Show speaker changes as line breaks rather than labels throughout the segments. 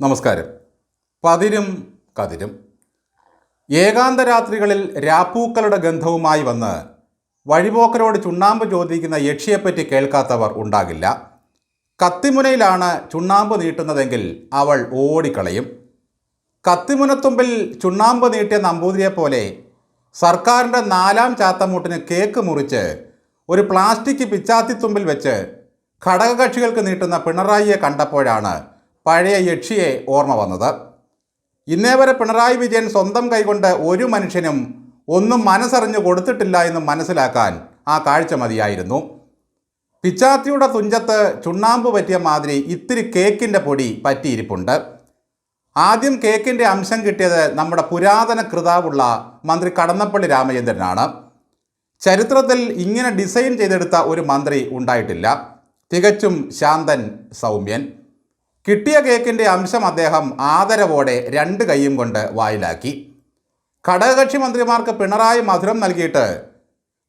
നമസ്കാരം. പതിരും കതിരും. ഏകാന്ത രാത്രികളിൽ രാപ്പൂക്കളുടെ ഗന്ധവുമായി വന്ന് വഴിപോക്കരോട് ചുണ്ണാമ്പ് ചോദിക്കുന്ന യക്ഷിയെപ്പറ്റി കേൾക്കാത്തവർ ഉണ്ടാകില്ല. കത്തിമുനയിലാണ് ചുണ്ണാമ്പ് നീട്ടുന്നതെങ്കിൽ അവൾ ഓടിക്കളയും. കത്തിമുനത്തുമ്പിൽ ചുണ്ണാമ്പ് നീട്ടിയ നമ്പൂതിരിയെ പോലെ സർക്കാരിന്റെ നാലാം ചാത്തമൂട്ടിന് കേക്ക് മുറിച്ച് ഒരു പ്ലാസ്റ്റിക് പിച്ചാത്തിത്തുമ്പിൽ വെച്ച് ഘടകകക്ഷികൾക്ക് നീട്ടുന്ന പിണറായിയെ കണ്ടപ്പോഴാണ് പഴയ യക്ഷിയെ ഓർമ്മ വന്നത്. ഇന്നേ വരെ പിണറായി വിജയൻ സ്വന്തം കൈകൊണ്ട് ഒരു മനുഷ്യനും ഒന്നും മനസ്സറിഞ്ഞു കൊടുത്തിട്ടില്ല എന്ന് മനസ്സിലാക്കാൻ ആ കാഴ്ച മതിയായിരുന്നു. പിച്ചാത്തിയുടെ തുഞ്ചത്ത് ചുണ്ണാമ്പ് പറ്റിയ മാതിരി ഇത്തിരി കേക്കിന്റെ പൊടി പറ്റിയിരിപ്പുണ്ട്. ആദ്യം കേക്കിന്റെ അംശം കിട്ടിയത് നമ്മുടെ പുരാതന കൃതാവുള്ള മന്ത്രി കടന്നപ്പള്ളി രാമചന്ദ്രനാണ്. ചരിത്രത്തിൽ ഇങ്ങനെ ഡിസൈൻ ചെയ്തെടുത്ത ഒരു മന്ത്രി ഉണ്ടായിട്ടില്ല. തികച്ചും ശാന്തൻ സൗമ്യൻ. കിട്ടിയ കേക്കിന്റെ അംശം അദ്ദേഹം ആദരവോടെ രണ്ട് കൈയും കൊണ്ട് വായിലാക്കി. ഘടകകക്ഷി മന്ത്രിമാർക്ക് പിണറായി മധുരം നൽകിയിട്ട്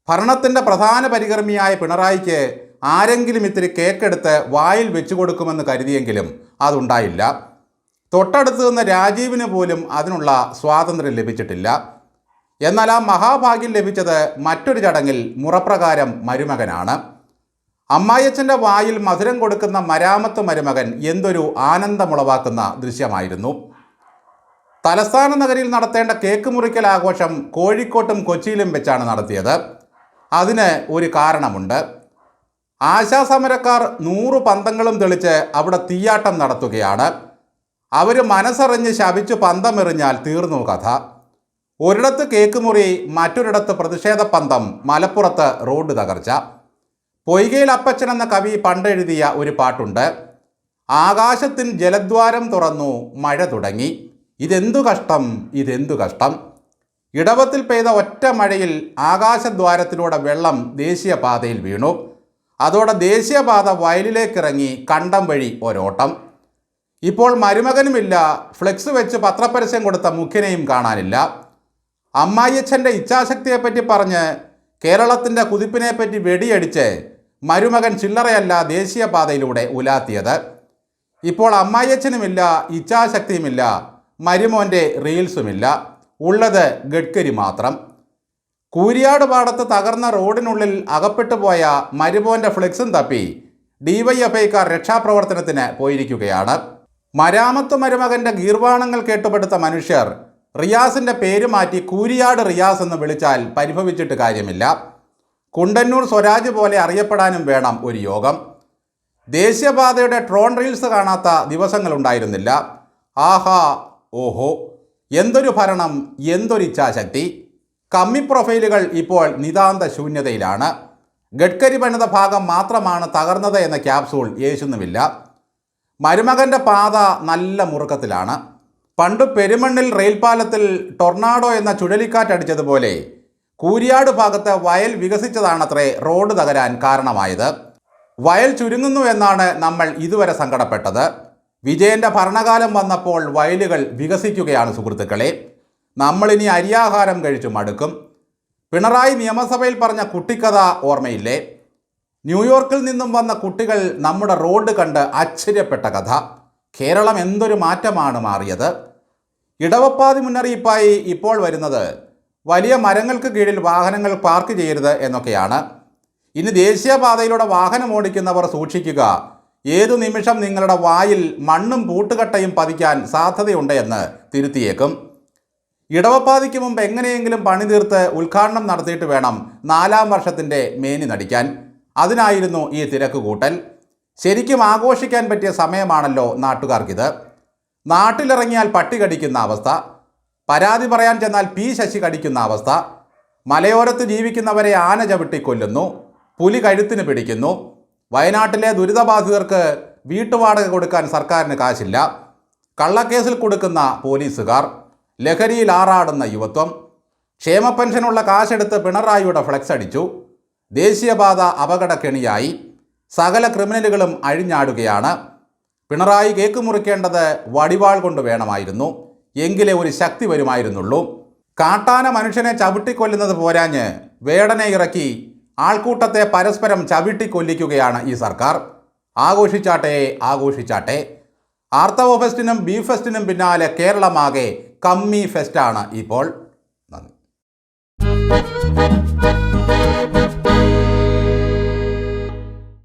ഭരണത്തിന്റെ പ്രധാന പരികർമ്മിയായ പിണറായിക്ക് ആരെങ്കിലും ഇത്തിരി കേക്കെടുത്ത് വായിൽ വെച്ചു കൊടുക്കുമെന്ന് കരുതിയെങ്കിലും അതുണ്ടായില്ല. തൊട്ടടുത്ത് നിന്ന് രാജീവിന് പോലും അതിനുള്ള സ്വാതന്ത്ര്യം ലഭിച്ചിട്ടില്ല. എന്നാൽ ആ മഹാഭാഗ്യം ലഭിച്ചത് മറ്റൊരു ചടങ്ങിൽ മുറപ്രകാരം മരുമകനാണ്. അമ്മായിയച്ഛന്റെ വായിൽ മധുരം കൊടുക്കുന്ന മരാമത്ത് മരുമകൻ എന്തൊരു ആനന്ദമുളവാക്കുന്ന ദൃശ്യമായിരുന്നു. തലസ്ഥാന നഗരിയിൽ നടത്തേണ്ട കേക്ക് മുറിക്കൽ ആഘോഷം കോഴിക്കോട്ടും കൊച്ചിയിലും വെച്ചാണ് നടത്തിയത്. അതിന് ഒരു കാരണമുണ്ട്. ആശാസമരക്കാർ നൂറ് പന്തങ്ങളും തെളിച്ച് അവിടെ തീയാട്ടം നടത്തുകയാണ്. അവർ മനസ്സറിഞ്ഞ് ശപിച്ചു പന്തമെറിഞ്ഞാൽ തീർന്നു കഥ. ഒരിടത്ത് കേക്ക് മുറി മറ്റൊരിടത്ത് പ്രതിഷേധ പന്തം മലപ്പുറത്ത് റോഡ് തകർച്ച. പൊയ്കയിൽ അപ്പച്ചൻ എന്ന കവി പണ്ടെഴുതിയ ഒരു പാട്ടുണ്ട്. ആകാശത്തിൽ ജലദ്വാരം തുറന്നു മഴ തുടങ്ങി. ഇതെന്തു കഷ്ടം ഇതെന്തു കഷ്ടം. ഇടവത്തിൽ പെയ്ത ഒറ്റ മഴയിൽ ആകാശദ്വാരത്തിലൂടെ വെള്ളം ദേശീയപാതയിൽ വീണു. അതോടെ ദേശീയപാത വയലിലേക്കിറങ്ങി കണ്ടം വഴി ഒരോട്ടം. ഇപ്പോൾ മരുമകനുമില്ല ഫ്ലെക്സ് വെച്ച് പത്രപരസ്യം കൊടുത്ത മുഖ്യനെയും കാണാനില്ല. അമ്മായിയച്ഛന്റെ ഇച്ഛാശക്തിയെപ്പറ്റി പറഞ്ഞ് കേരളത്തിന്റെ കുതിപ്പിനെപ്പറ്റി വെടിയടിച്ച് മരുമകൻ ചില്ലറയല്ല ദേശീയപാതയിലൂടെ ഉലാത്തിയത്. ഇപ്പോൾ അമ്മായിയച്ഛനുമില്ല ഇച്ഛാശക്തിയുമില്ല മരുമോന്റെ റീൽസുമില്ല. ഉള്ളത് ഗഡ്കരി മാത്രം. കൂരിയാട് പാടത്ത് തകർന്ന റോഡിനുള്ളിൽ അകപ്പെട്ടു പോയ മരുമോന്റെ ഫ്ലെക്സും തപ്പി ഡിവൈഎഫ്ഐക്കാർ രക്ഷാപ്രവർത്തനത്തിന് പോയിരിക്കുകയാണ്. മരാമത്ത് മരുമകന്റെ ഗീർവാണങ്ങൾ കേട്ടുപെടുത്ത മനുഷ്യർ റിയാസിന്റെ പേര് മാറ്റി കൂരിയാട് റിയാസ് എന്ന് വിളിച്ചാൽ പരിഭവിച്ചിട്ട് കാര്യമില്ല. കുണ്ടന്നൂർ സ്വരാജ് പോലെ അറിയപ്പെടാനും വേണം ഒരു യോഗം. ദേശീയപാതയുടെ ട്രോൺ റീൽസ് കാണാത്ത ദിവസങ്ങളുണ്ടായിരുന്നില്ല. ആഹാ ഓഹോ എന്തൊരു ഭരണം എന്തൊരു ഇച്ഛാശക്തി. കമ്മി പ്രൊഫൈലുകൾ ഇപ്പോൾ നിതാന്ത ശൂന്യതയിലാണ്. ഗഡ്കരി പണിത ഭാഗം മാത്രമാണ് തകർന്നത് എന്ന ക്യാപ്സൂൾ യേശുന്നുമില്ല മരുമകന്റെ പാത നല്ല മുറുക്കത്തിലാണ്. പണ്ട് പെരുമണ്ണിൽ റെയിൽപാലത്തിൽ ടൊർണാഡോ എന്ന ചുഴലിക്കാറ്റടിച്ചതുപോലെ കൂരിയാട് ഭാഗത്ത് വയൽ വികസിച്ചതാണത്രേ റോഡ് തകരാൻ കാരണമായത്. വയൽ ചുരുങ്ങുന്നു എന്നാണ് നമ്മൾ ഇതുവരെ സങ്കടപ്പെട്ടത്. വിജയന്റെ ഭരണകാലം വന്നപ്പോൾ വയലുകൾ വികസിക്കുകയാണ് സുഹൃത്തുക്കളെ. നമ്മളിനി അരിയാഹാരം കഴിച്ചു മടുക്കും. പിണറായി നിയമസഭയിൽ പറഞ്ഞ കുട്ടിക്കഥ ഓർമ്മയില്ലേ? ന്യൂയോർക്കിൽ നിന്നും വന്ന കുട്ടികൾ നമ്മുടെ റോഡ് കണ്ട് ആശ്ചര്യപ്പെട്ട കഥ. കേരളം എന്തൊരു മാറ്റമാണ് മാറിയത്? ഇടവപ്പാതി മുന്നറിയിപ്പായി ഇപ്പോൾ വരുന്നത് വലിയ മരങ്ങൾക്ക് കീഴിൽ വാഹനങ്ങൾ പാർക്ക് ചെയ്യരുത് എന്നൊക്കെയാണ്. ഇനി ദേശീയപാതയിലൂടെ വാഹനം ഓടിക്കുന്നവർ സൂക്ഷിക്കുക. ഏതു നിമിഷം നിങ്ങളുടെ വായിൽ മണ്ണും പൂട്ടുകട്ടയും പതിക്കാൻ സാധ്യതയുണ്ട് എന്ന് തിരുത്തിയേക്കും. ഇടവപ്പാതിക്ക് മുമ്പ് എങ്ങനെയെങ്കിലും പണി തീർത്ത് ഉദ്ഘാടനം നടത്തിയിട്ട് വേണം നാലാം വർഷത്തിന്റെ മേനി നടിക്കാൻ. അതിനായിരുന്നു ഈ തിരക്ക് കൂട്ടൽ ശരിക്കും ആഘോഷിക്കാൻ പറ്റിയ സമയമാണല്ലോ നാട്ടുകാർക്കിത്. നാട്ടിലിറങ്ങിയാൽ പട്ടി കടിക്കുന്ന അവസ്ഥ പരാതി പറയാൻ ചെന്നാൽ പി ശശി കടിക്കുന്ന അവസ്ഥ മലയോരത്ത് ജീവിക്കുന്നവരെ ആന ചവിട്ടി കൊല്ലുന്നു പുലി കഴുത്തിന് പിടിക്കുന്നു വയനാട്ടിലെ ദുരിതബാധിതർക്ക് വീട്ടുവാടക കൊടുക്കാൻ സർക്കാരിന് കാശില്ല കള്ളക്കേസിൽ കൊടുക്കുന്ന പോലീസുകാർ ലഹരിയിൽ ആറാടുന്ന യുവത്വം ക്ഷേമ പെൻഷനുള്ള കാശെടുത്ത് പിണറായിയുടെ ഫ്ലെക്സ് അടിച്ചു ദേശീയപാത അപകടക്കെണിയായി സകല ക്രിമിനലുകളും അഴിഞ്ഞാടുകയാണ്. പിണറായി കേക്ക് മുറിക്കേണ്ടത് വടിവാൾ കൊണ്ട് വേണമായിരുന്നു. എങ്കിലേ ഒരു ശക്തി വരുമായിരുന്നുള്ളൂ. കാട്ടാന മനുഷ്യനെ ചവിട്ടിക്കൊല്ലുന്നത് പോരാഞ്ഞ് വേടനെ ഇറക്കി ആൾക്കൂട്ടത്തെ പരസ്പരം ചവിട്ടിക്കൊല്ലിക്കുകയാണ് ഈ സർക്കാർ. ആഘോഷിച്ചാട്ടെ ആഘോഷിച്ചാട്ടെ. ആർത്തവ ഫെസ്റ്റിനും ബീഫ് ഫെസ്റ്റിനും പിന്നാലെ കേരളമാകെ കമ്മി ഫെസ്റ്റാണ് ഇപ്പോൾ. നന്ദി.